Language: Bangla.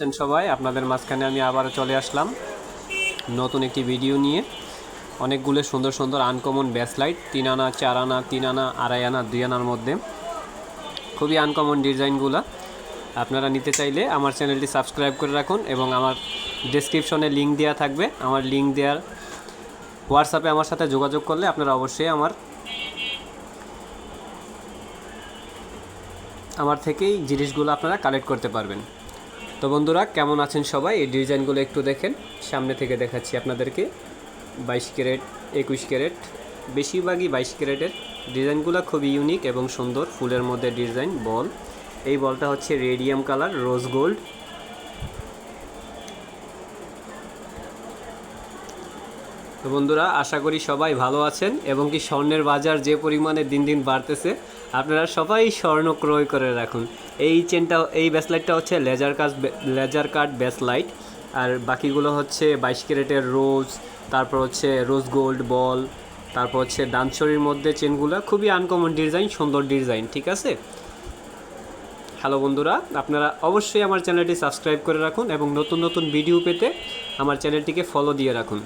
আছেন সবাই, আপনাদের মাঝখানে আমি আবার চলে আসলাম। নতুন একটি ভিডিও নিয়ে। অনেকগুলো সুন্দর সুন্দর আনকমন ব্যাসলাইট তিন আনা চার আনা তিন আনা আড়াই আনা দুই আনার মধ্যে। খুবই আনকমন ডিজাইনগুলো। আপনারা নিতে চাইলে আমার চ্যানেলটি সাবস্ক্রাইব করে রাখুন এবং আমার ডেসক্রিপশনে লিঙ্ক দেওয়া থাকবে। আমার লিঙ্ক দেওয়ার হোয়াটসঅ্যাপে আমার সাথে যোগাযোগ করলে আপনারা অবশ্যই আমার আমার থেকেই জিনিসগুলো আপনারা কালেক্ট করতে পারবেন। তো বন্ধুরা, কেমন আছেন সবাই? এই ডিজাইনগুলো একটু দেখেন। সামনে থেকে দেখাচ্ছি আপনাদেরকে। বাইশ ক্যারেট, একুশ ক্যারেট, বেশিরভাগই বাইশ ক্যারেটের। ডিজাইনগুলো খুবই ইউনিক এবং সুন্দর, ফুলের মধ্যে ডিজাইন, বল। এই বলটা হচ্ছে রেডিয়াম কালার, রোজ গোল্ড। তো বন্ধুরা, আশা করি সবাই ভালো আছেন এবং কি স্বর্ণের বাজার যে পরিমাণে দিন দিন বাড়তেছে, আপনারা সবাই স্বর্ণ ক্রয় করে রাখুন। এই চেনটা এই ব্যাসলাইটটা হচ্ছে লেজার কাজ লেজার কাট ব্যাসলাইট আর বাকিগুলো হচ্ছে বাইশ ক্যারেটের রোজ তারপর হচ্ছে রোজ গোল্ড বল তারপর হচ্ছে ডান্সরির মধ্যে চেনগুলো খুবই আনকমন ডিজাইন সুন্দর ডিজাইন ঠিক আছে? হ্যালো বন্ধুরা, আপনারা অবশ্যই আমার চ্যানেলটি সাবস্ক্রাইব করে রাখুন এবং নতুন নতুন ভিডিও পেতে আমার চ্যানেলটিকে ফলো দিয়ে রাখুন।